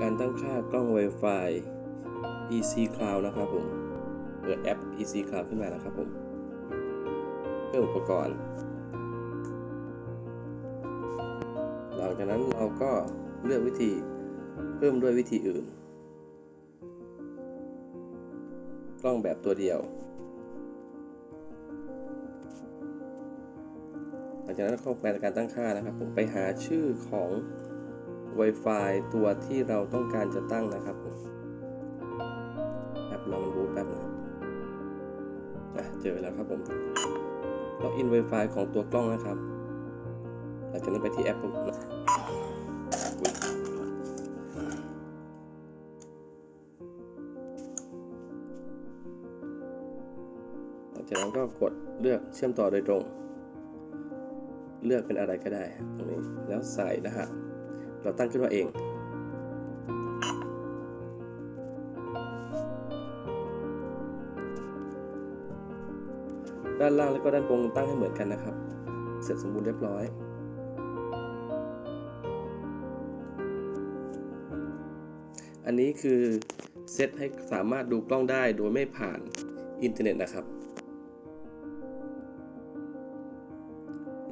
การตั้งค่ากล้อง Wi-Fi EC Cloud นะครับผม เปิดแอป EC Cloud ขึ้นมานะครับผมเพิ่มอุปกรณ์ หลังจากนั้นเราก็เลือกวิธีเพิ่มด้วยวิธีอื่น กล้องแบบตัวเดียว หลังจากนั้นเข้าไปในการตั้งค่านะครับผมไปหาชื่อของ Wi-Fi ตัวที่เราต้องการจะตั้งนะครับผมแอปลองมันบูตแป๊บนะอะเจอแล้วครับผมล็อกอิน Wi-Fi ของตัวกล้องนะครับ หลังจากนั้นไปที่แอปหลังจากนั้นก็กดเลือกเชื่อมต่อโดยตรง เลือกเป็นอะไรก็ได้ตรงนี้แล้วใส่รหัส เราตั้งขึ้นมาเอง ด้านล่างแล้วก็ด้านบนตั้งให้เหมือนกันนะครับ เสร็จสมบูรณ์เรียบร้อยอันนี้คือเซตให้สามารถดูกล้องได้โดยไม่ผ่านอินเทอร์เน็ตนะครับ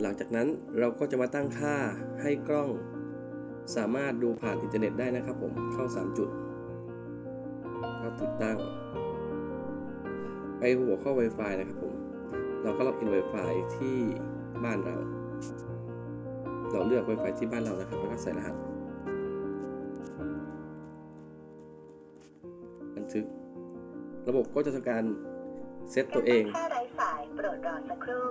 หลังจากนั้นเราก็จะมาตั้งค่าให้กล้อง สามารถดูผ่านอินเทอร์เน็ตได้นะครับผมเข้า 3 จุดก็ติดตั้ง ไปหัวข้อ Wi-Fi นะครับผม เราก็ล็อกอิน Wi-Fi ที่บ้านเรา เราเลือก Wi-Fi ที่บ้านเรานะครับแล้วก็ใส่รหัสบันทึก ระบบก็จะทำการเซตตัวเองแค่ไร้สายโปรดรอสักครู่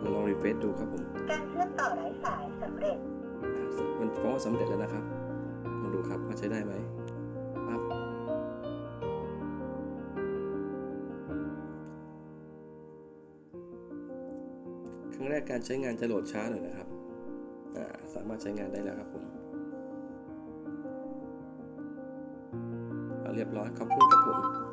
เราลองรีเฟรชดูครับผม การเชื่อมต่อไร้สายสำเร็จอะมันฟ้องว่าสำเร็จแล้วนะครับลองดูครับว่าใช้ได้ไหมปั๊บครั้งแรกการใช้งานจะโหลดช้าหน่อยนะครับอ่าสามารถใช้งานได้แล้วครับผมอ่าเรียบร้อยขอบคุณครับผม